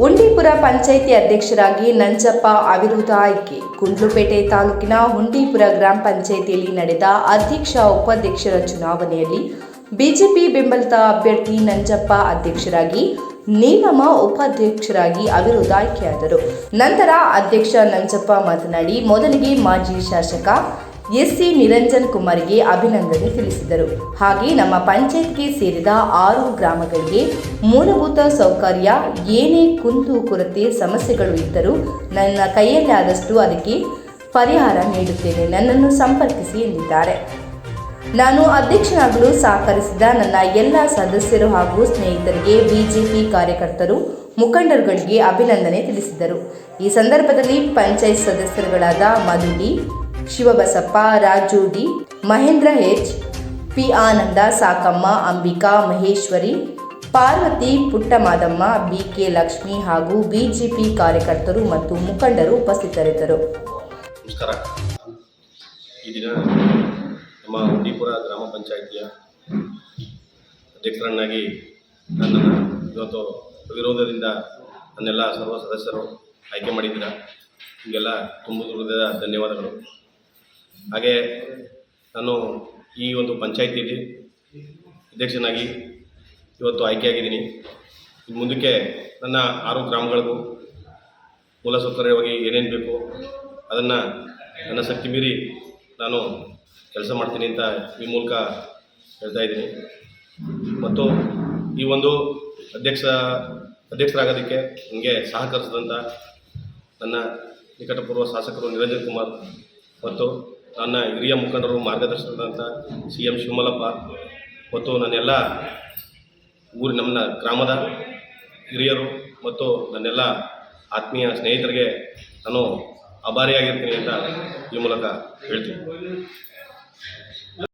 ಹುಂಡೀಪುರ ಪಂಚಾಯಿತಿ ಅಧ್ಯಕ್ಷರಾಗಿ ನಂಜಪ್ಪ ಅವಿರೋಧ ಆಯ್ಕೆ. ಗುಂಡ್ಲುಪೇಟೆ ತಾಲೂಕಿನ ಹುಂಡಿಪುರ ಗ್ರಾಮ ಪಂಚಾಯಿತಿಯಲ್ಲಿ ನಡೆದ ಅಧ್ಯಕ್ಷ ಉಪಾಧ್ಯಕ್ಷರ ಚುನಾವಣೆಯಲ್ಲಿ ಬಿಜೆಪಿ ಬೆಂಬಲಿತ ಅಭ್ಯರ್ಥಿ ನಂಜಪ್ಪ ಅಧ್ಯಕ್ಷರಾಗಿ ನೀಲಮ್ಮ ಉಪಾಧ್ಯಕ್ಷರಾಗಿ ಅವಿರೋಧ ಆಯ್ಕೆಯಾದರು. ನಂತರ ಅಧ್ಯಕ್ಷ ನಂಜಪ್ಪ ಮಾತನಾಡಿ, ಮೊದಲಿಗೆ ಮಾಜಿ ಶಾಸಕ ಎಸ್ಸಿ ನಿರಂಜನ್ ಕುಮಾರ್ಗೆ ಅಭಿನಂದನೆ ತಿಳಿಸಿದರು. ಹಾಗೆ ನಮ್ಮ ಪಂಚಾಯತ್ಗೆ ಸೇರಿದ ಆರು ಗ್ರಾಮಗಳಿಗೆ ಮೂಲಭೂತ ಸೌಕರ್ಯ, ಏನೇ ಕುಂದು ಕೊರತೆ ಸಮಸ್ಯೆಗಳು ಇದ್ದರೂ ನನ್ನ ಕೈಯಲ್ಲಾದಷ್ಟು ಅದಕ್ಕೆ ಪರಿಹಾರ ನೀಡುತ್ತೇನೆ. ನನ್ನನ್ನು ಸಂಪರ್ಕಿಸಿ ಎಂದಿದ್ದಾರೆ. ನಾನು ಅಧ್ಯಕ್ಷನಾಗಲು ಸಹಕರಿಸಿದ ನನ್ನ ಎಲ್ಲ ಸದಸ್ಯರು ಹಾಗೂ ಸ್ನೇಹಿತರಿಗೆ ಬಿಜೆಪಿ ಕಾರ್ಯಕರ್ತರು, ಮುಖಂಡರುಗಳಿಗೆ ಅಭಿನಂದನೆ ತಿಳಿಸಿದರು. ಈ ಸಂದರ್ಭದಲ್ಲಿ panchayat ಸದಸ್ಯರುಗಳಾದ Madhu D Shivabasappa, Raju D. Mahendra H P. Ananda, Sakamma, Ambika, Maheshwari, Parvathi, Puttamadamma BK Lakshmi ಹಾಗೂ ಬಿಜೆಪಿ ಕಾರ್ಯಕರ್ತರು ಮತ್ತು ಮುಖಂಡರು ಉಪಸ್ಥಿತರಿದ್ದರು. ನಮಸ್ಕಾರ. ಈ ದಿನ ನಮ್ಮ ಉಂಡಿಪುರ ಗ್ರಾಮ ಪಂಚಾಯಿತಿಯ ಅಧ್ಯಕ್ಷರನ್ನಾಗಿ ನನ್ನನ್ನು ಇವತ್ತು ವಿರೋಧದಿಂದ ನನ್ನೆಲ್ಲ ಸರ್ವ ಸದಸ್ಯರು ಆಯ್ಕೆ ಮಾಡಿದ್ದೀರಾ. ನಿಮಗೆಲ್ಲ ತುಂಬ ಧನ್ಯವಾದಗಳು. ಹಾಗೆ ನಾನು ಈ ಒಂದು ಪಂಚಾಯಿತಿಯಲ್ಲಿ ಅಧ್ಯಕ್ಷನಾಗಿ ಇವತ್ತು ಆಯ್ಕೆಯಾಗಿದ್ದೀನಿ. ಮುಂದಕ್ಕೆ ನನ್ನ ಆರು ಗ್ರಾಮಗಳಿಗೂ ಮೂಲಸೌಕರ್ಯವಾಗಿ ಏನೇನು ಬೇಕು ಅದನ್ನು ನನ್ನ ಶಕ್ತಿ ಮೀರಿ ನಾನು ಕೆಲಸ ಮಾಡ್ತೀನಿ ಅಂತ ಈ ಮೂಲಕ ಹೇಳ್ತಾ ಇದ್ದೀನಿ. ಮತ್ತು ಈ ಒಂದು ಅಧ್ಯಕ್ಷ, ಅಧ್ಯಕ್ಷರಾಗೋದಕ್ಕೆ ನನಗೆ ಸಹಕರಿಸಿದಂಥ ನನ್ನ ನಿಕಟಪೂರ್ವ ಶಾಸಕರು ನಿರಂಜನ್ ಕುಮಾರ್ ಮತ್ತು ನನ್ನ ಹಿರಿಯ ಮುಖಂಡರು ಮಾರ್ಗದರ್ಶನದಂಥ ಸಿ ಎಂ ಶಿವಮಲ್ಲಪ್ಪ ಮತ್ತು ನನ್ನೆಲ್ಲ ಊರು ನಮ್ಮ ಗ್ರಾಮದ ಹಿರಿಯರು ಮತ್ತು ನನ್ನೆಲ್ಲ ಆತ್ಮೀಯ ಸ್ನೇಹಿತರಿಗೆ ನಾನು ಆಭಾರಿಯಾಗಿರ್ತೀನಿ ಅಂತ ಈ ಮೂಲಕ ಹೇಳ್ತೀನಿ.